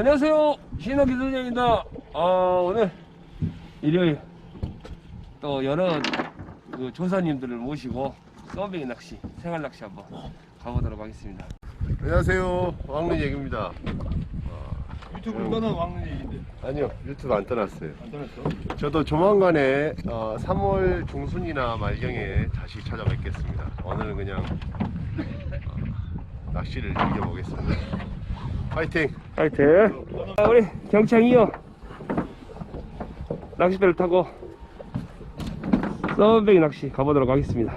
안녕하세요. 신학기 선생입니다. 아, 오늘 일요일 또 여러 그 조사님들을 모시고 썸뱅이 낚시, 생활 낚시 한번 가보도록 하겠습니다. 안녕하세요. 왕눈 얘기입니다. 유튜브 이거는 왕는 얘기인데 아니요, 유튜브 안 떠났어요. 안 떠났어? 저도 조만간에 어, 3월 중순이나 말경에 다시 찾아뵙겠습니다. 오늘은 그냥 어, 낚시를 즐겨보겠습니다. 파이팅! 하여튼 아, 우리 경창이요 낚싯배를 타고 썸뱅이 낚시 가보도록 하겠습니다.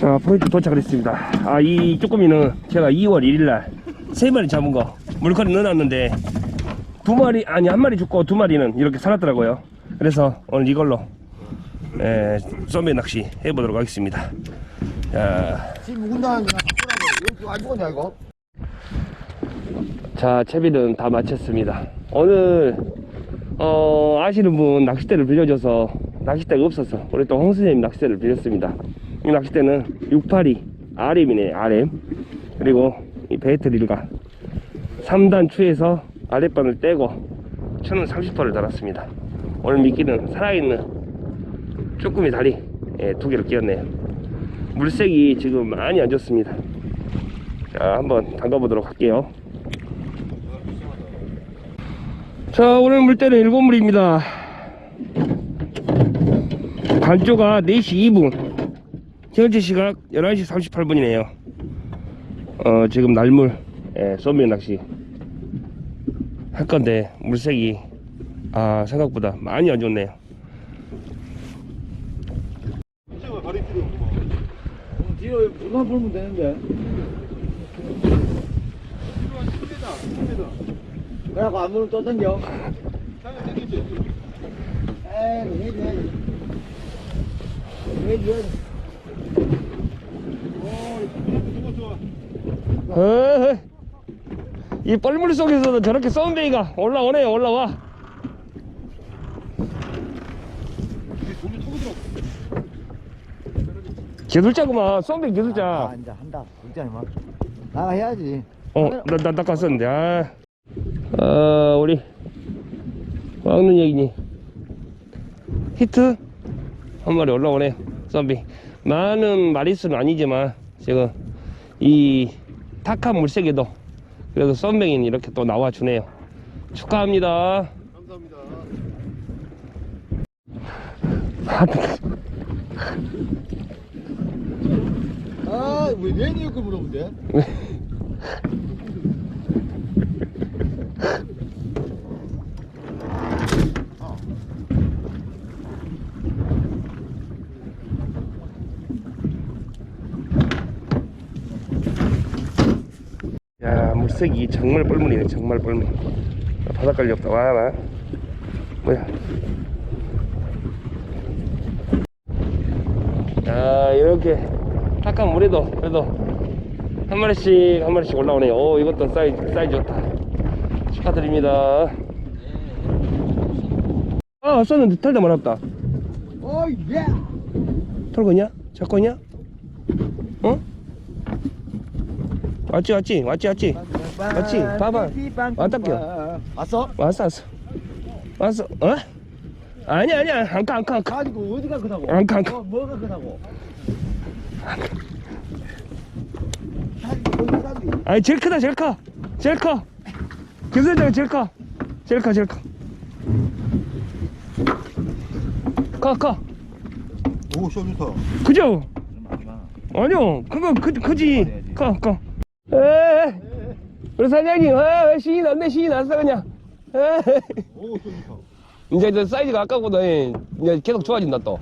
자, 포인트 도착을 했습니다. 아, 이 쭈꾸미는 제가 2월 1일날 세 마리 잡은 거 물건에 넣어놨는데 두 마리, 아니 한 마리 죽고 두 마리는 이렇게 살았더라고요. 그래서 오늘 이걸로 에, 썸베 낚시 해보도록 하겠습니다. 자, 지금 여기 안 죽었냐 이거? 자, 채비는 다 마쳤습니다. 오늘, 어, 아시는 분 낚싯대를 빌려줘서 낚싯대가 없어서 우리 또 홍수님 낚싯대를 빌렸습니다. 이 낚싯대는 682 RM이네, RM. 그리고 이 배터리가 3단 추에서 아랫반을 떼고 천은 30%를 달았습니다. 오늘 미끼는 살아있는 쭈꾸미 다리 예, 두 개를 끼웠네요. 물색이 지금 많이 안 좋습니다. 자, 한번 담가 보도록 할게요. 자 오늘 물때는 일곱 물입니다 간조가 4시 2분 현재 시각 11시 38분이네요 어 지금 날물 예, 쏘면 낚시 할 건데 물색이 아 생각보다 많이 안 좋네요. 뒤로 물만 풀면 되는데. 뒤로 한 10m 10m 그래갖고 안 물으면 또 당겨. 에이 해야지 해야지 오 좋아 좋아 어이, 이 뻘물 속에서도 저렇게 썸베이가 올라오네요 올라와 개술자구만 썸베이 개술자 아 이제 한다 진짜 막 나가 해야지 어, 나, 나 낚았었는데, 아. 어, 우리, 왕눈 얘기니. 히트? 한 마리 올라오네요, 썸비. 많은 마리수는 아니지만, 지금, 이, 탁한 물색에도, 그래도 썸뱅이는 이렇게 또 나와주네요. 축하합니다. 감사합니다. 아왜 내니 이렇게 물어보면 물색이 정말 뻘물이네, 정말 뻘물. 바닷가리 없다, 와, 와. 뭐야. 야, 이렇게 탁한 물에도 그래도 한 마리씩, 한 마리씩 올라오네요. 오, 이것도 사이즈, 사이즈 좋다. 축하드립니다. 아, 왔었는데 털다 말았다. 오예 털거냐? 잡거냐? 어? 왔지, 왔지, 왔지, 왔지. 맞지? 봐봐. 왔다 껴. 왔어? 왔어 왔어 왔어 어? 아니 아니야 안 가 안 가 안 가 가지고 어디가 크다고? 안 가, 안 가. 뭐, 뭐가 크다고? 아니 제일 크다 제일 커 제일 커 교수장 제일 커 제일 커 제일 커 커 커 오 쇼미터 그죠? 아니요 그거 크, 크지 커 커 에이 우리 사장님 아, 왜 신이 났네 신이 났어 그냥. 오 쇼미터 이제 저 사이즈가 아까보다 이제 계속 좋아진다 또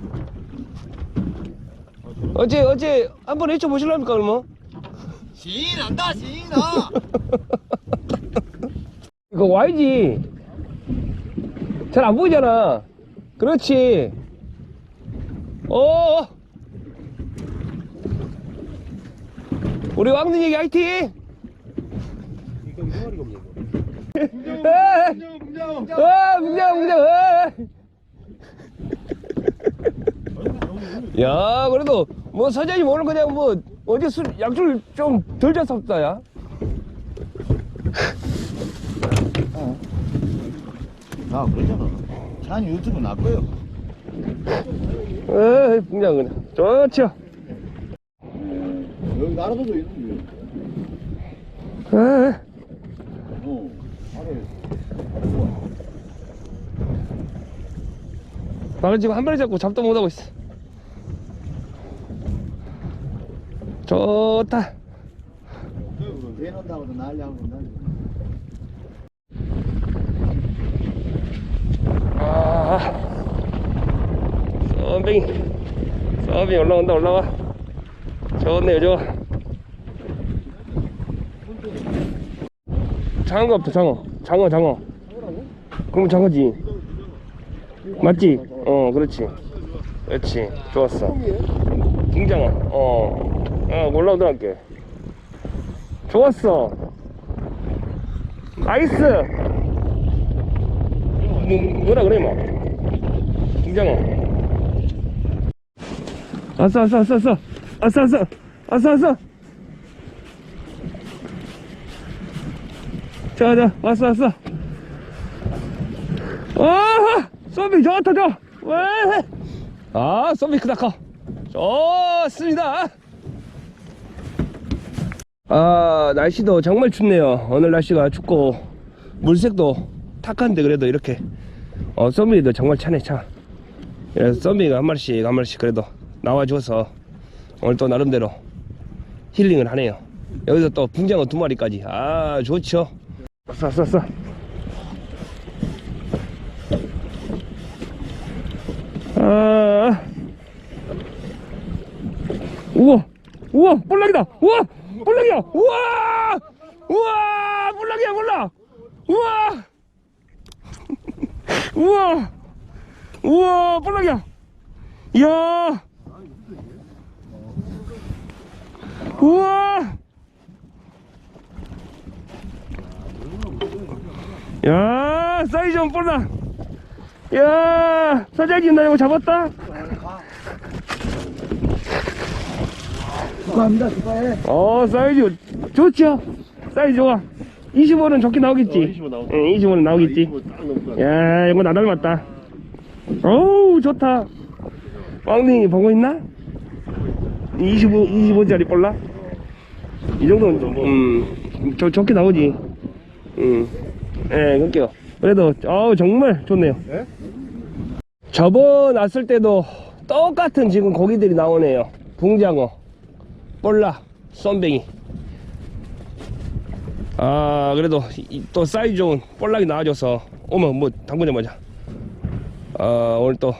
어째 어째 한번 해쳐 보실랍니까 그러면? 신이 난다 신이 나 이거 와야지. 잘 안 보이잖아. 그렇지. 어. 우리 왕눈 얘기 화이팅! 야, 그래도 뭐 사장님 오늘 그냥 뭐 어제 술 약줄 좀덜 잤었다, 야. 아 그러잖아 찬 유튜브 나 거요 에이, 뭉장 그냥 좋죠. 여기 나라도도 있는데 에이. 나는 지금 한 마리 잡고 잡도 못하고 있어. 좋다. 대놓다고도 난리하고 난리 아, 썸빙, 썸빙 올라온다 올라와. 좋네요 좋아. 장어가 없다 장어, 장어 장어. 그럼 장어지. 맞지? 어 그렇지. 그렇지 좋았어. 킹장어. 어, 어 올라오더랄게. 좋았어. 나이스. 뭐, 뭐라 그래 뭐 김장어 왔어 왔어 왔어 왔어 왔어 왔어 왔어 왔어 자자 왔어 왔어. 와 쏘비 좋다. 좋아 와 쏘비 크다 커. 좋습니다. 아 날씨도 정말 춥네요. 오늘 날씨가 춥고 물색도 탁한데 그래도 이렇게. 어 썸미도 정말 차네 차. 그래서 썸미가 한 마리씩 한 마리씩 그래도 나와줘서 오늘 또 나름대로 힐링을 하네요. 여기서 또 붕장어 두 마리까지. 아 좋죠 왔어 왔어 왔어. 아. 우와 우와 볼락이다. 우와 볼락이야. 우와 우와 볼락이야 볼락 우와. 우와 우와 볼락이야. 이야. 우와 야 사이즈 좀 볼락 야 사장님 나 이거 잡았다. 축하합니다. 축하해. 어 사이즈 좋죠 사이즈 좋아. 25는 좋게 나오겠지? 25 나오죠. 응, 25는 나오겠지? 딱 넘고 야 이거 나 닮았다. 어우 좋다. 왕님이 보고 있나? 25, 25짜리 볼라? 이 정도는 좀, 음, 저, 좋게 나오지. 음, 예, 그럴게요 그래도 어우 정말 좋네요. 예? 저번 왔을 때도 똑같은 지금 고기들이 나오네요. 붕장어 볼라 쏨뱅이. 아 그래도 이- 또 사이즈 좋은 볼락이 나와줘서 어머 뭐 당근자마자. 아 오늘 또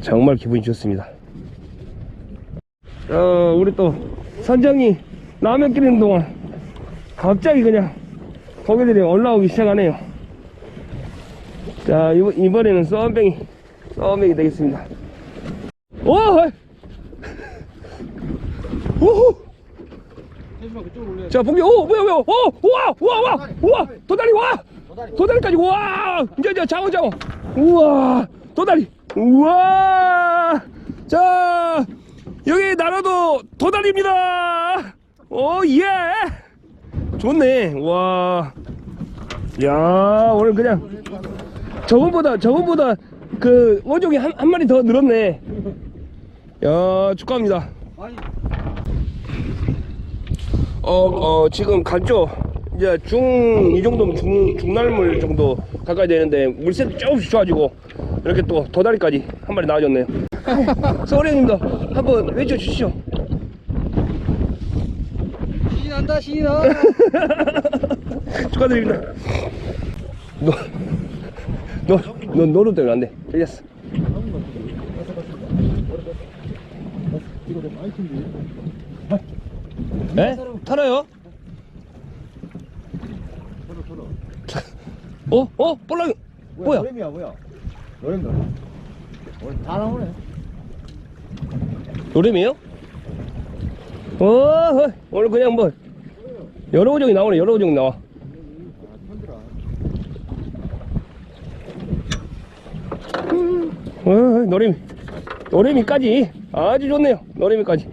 정말 기분이 좋습니다. 어 우리 또 선장이 라면 끓이는 동안 갑자기 그냥 고기들이 올라오기 시작하네요. 자 이번, 이번에는 썸뱅이 썸뱅이 되겠습니다. 오! 오호 자 봉기 오! 뭐야 뭐야? 오! 우와! 우와 우와! 우와! 도다리 와! 도다리까지 우와! 이제 이제 장어 장어 우와! 도다리 우와! 자 여기 나라도 도다리입니다. 오예 좋네. 와. 야 오늘 그냥 저번보다 저번보다 그 어종이 한, 한 마리 더 늘었네. 야 축하합니다. 어, 어 지금 간죠 이제 중 이 정도면 중 중날물 정도 가까이 되는데 물색이 조금씩 좋아지고 이렇게 또 도다리까지 한 마리 나와줬네요. 서울형님도 한번 외쳐 주시죠 난다 신이 나 축하드립니다 너, 너, 너 노름 때문에 안돼 틀렸어 에? 털어요? 어? 어? 볼락이 뭐야? 노래미야 뭐야 노래미 오늘 다 나오네 노래미요? 어, 어, 오늘 그냥 뭐 여러 우종이 나오네 여러 우종 나와. 어, 어 노래미 노래미까지. 아주 좋네요 노래미까지.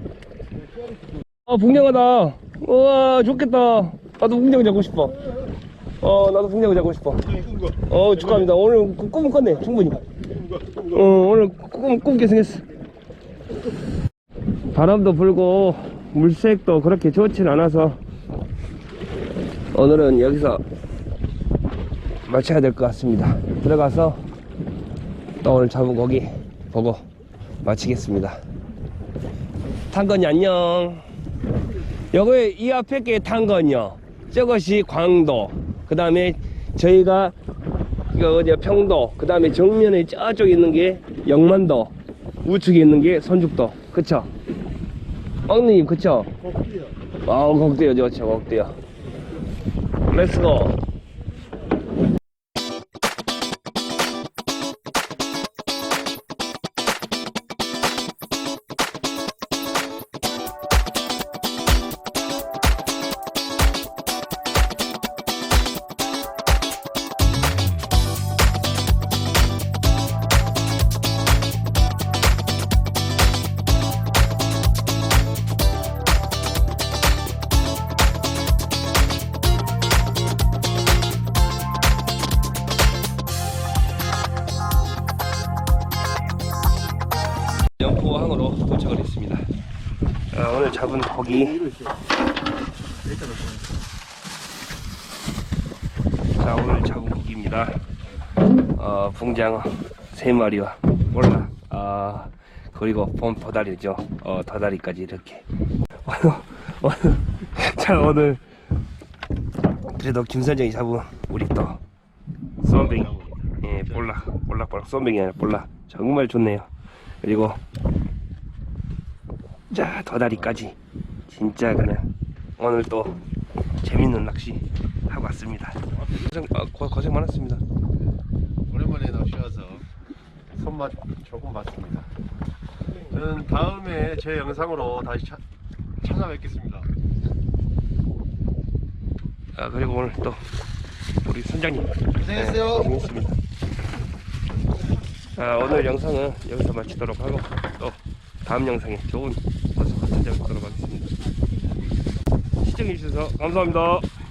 아 붕장어다. 우와 좋겠다. 나도 붕장어 잡고 싶어. 어 나도 붕장어 잡고 싶어. 어 축하합니다. 오늘 꿈은 컸네 충분히. 어 오늘 꿈, 꿈게 생겼어. 바람도 불고 물색도 그렇게 좋진 않아서 오늘은 여기서 마쳐야 될 것 같습니다. 들어가서, 또 오늘 잡은 고기 보고 마치겠습니다. 탄건이 안녕. 여기 이 앞에 게 탄건이요. 저것이 광도. 그 다음에 저희가 이거 어디 평도. 그 다음에 정면에 저쪽에 있는 게 영만도. 우측에 있는 게 선죽도. 그쵸? 왕님 그쵸? 아 곡대요 좋죠 곡대요. 항으 잡은 고기. 자, 오늘 잡은 고기입니다. 어, 붕장어 세 마리와 몰라. 아, 그리고 봄 도다리죠. 어, 도다리까지 이렇게. 자, 오늘 그래도 김선정이 잡은 우리 또 쏘뱅이. 예, 볼락, 볼락, 볼락, 쏘뱅이 아니라 볼락. 정말 좋네요. 그리고 자 도다리까지 진짜 그냥 오늘 또 재밌는 낚시 하고 왔습니다. 고생, 아, 고, 고생 많았습니다. 오랜만에 낚시 와서 손맛 조금 봤습니다. 저는 다음에 제 영상으로 다시 차, 찾아뵙겠습니다. 아 그리고 오늘 또 우리 선장님 고생했어요. 네, 고생했습니다. 아, 오늘 영상은 여기서 마치도록 하고 또 다음 영상에 좋은 찾아뵙도록 하겠습니다. 시청해주셔서 감사합니다.